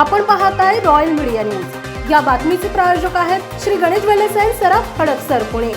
आपण पाहत आहे रॉयल मीडिया न्यूज या बातमीचे प्रायोजक आहेत श्री गणेश वेलेसाई सराफ हडपसर पुणे.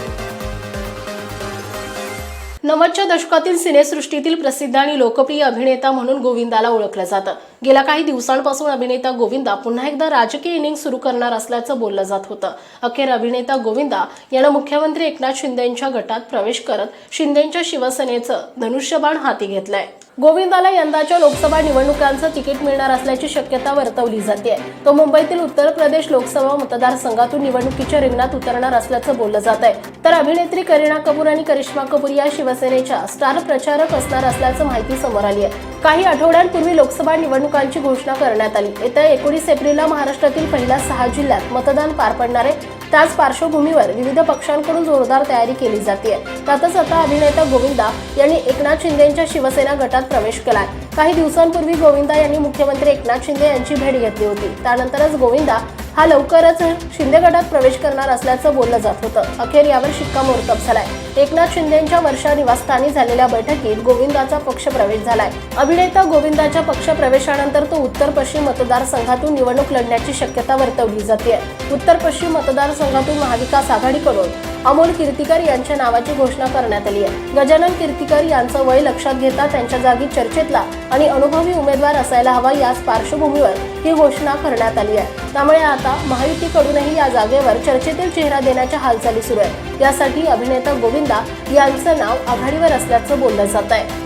नव्वदच्या दशकातील सिनेसृष्टीतील प्रसिद्ध आणि लोकप्रिय अभिनेता म्हणून गोविंदाला ओळखलं जातं. गेल्या काही दिवसांपासून अभिनेता गोविंदा पुन्हा एकदा राजकीय इनिंग सुरू करणार असल्याचं बोललं जात होतं. अखेर अभिनेता गोविंदा यानं मुख्यमंत्री एकनाथ शिंदेंच्या गटात प्रवेश करत शिंदेंच्या शिवसेनेचं धनुष्यबाण हाती घेतलंय. गोविंदाला यंदाच्या लोकसभा निवडणुकांचं तिकीट मिळणार असल्याची शक्यता वर्तवली जाते तो मुंबईतील उत्तर प्रदेश लोकसभा मतदारसंघातून निवडणुकीच्या रिंगणात उतरणार असल्याचं बोललं जात आहे तर अभिनेत्री करीना कपूर आणि करिश्मा कपूर या शिवसेनेच्या स्टार प्रचारक असणार असल्याचं माहिती समोर आली आहे काही आठवड्यांपूर्वी लोकसभा निवडणुकांची घोषणा करण्यात आली. येत्या एकोणीस एप्रिलला महाराष्ट्रातील पहिल्या सहा जिल्ह्यात मतदान पार पडणार आहे. त्याच पार्श्वभूमीवर विविध पक्षांकडून जोरदार तयारी केली जाते त्यातच आता अभिनेता गोविंदा यांनी एकनाथ शिंदेच्या शिवसेना गटात प्रवेश केलाय. काही दिवसांपूर्वी गोविंदा यांनी मुख्यमंत्री एकनाथ शिंदे यांची भेट घेतली होती. त्यानंतरच गोविंदा हा लवकरच शिंदे गटात प्रवेश करणार असल्याचं बोललं जात होतं. अखेर यावर शिक्कामोर्तब झालाय. एकनाथ शिंदेच्या वर्षा निवासस्थानी झालेल्या बैठकीत गोविंदाचा पक्ष प्रवेश झालाय. अभिनेता गोविंदाच्या पक्ष प्रवेशानंतर तो उत्तर पश्चिम मतदारसंघातून निवडणूक लढण्याची शक्यता वर्तवली जाते उत्तर पश्चिम मतदारसंघातून महाविकास आघाडीकडून अमोल कीर्तीकर यांच्या नावाची घोषणा करण्यात आली आहे. गजानन कीर्तीकर यांचं वय लक्षात घेता त्यांच्या जागी चर्चेतला आणि अनुभवी उमेदवार असायला हवा याच पार्श्वभूमीवर ही घोषणा करण्यात आली आहे. त्यामुळे आता महायुतीकडूनही या जागेवर चर्चेतील चेहरा देण्याच्या हालचाली सुरू आहेत. यासाठी अभिनेता गोविंदा यांचं नाव आघाडीवर असल्याचं बोललं जात आहे.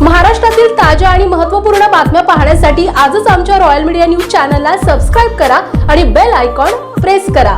महाराष्ट्रातील ताज्या आणि महत्त्वपूर्ण बातम्या पाहण्यासाठी आजच आमच्या रॉयल मीडिया न्यूज चॅनलला सबस्क्राईब करा आणि बेल आयकॉन प्रेस करा.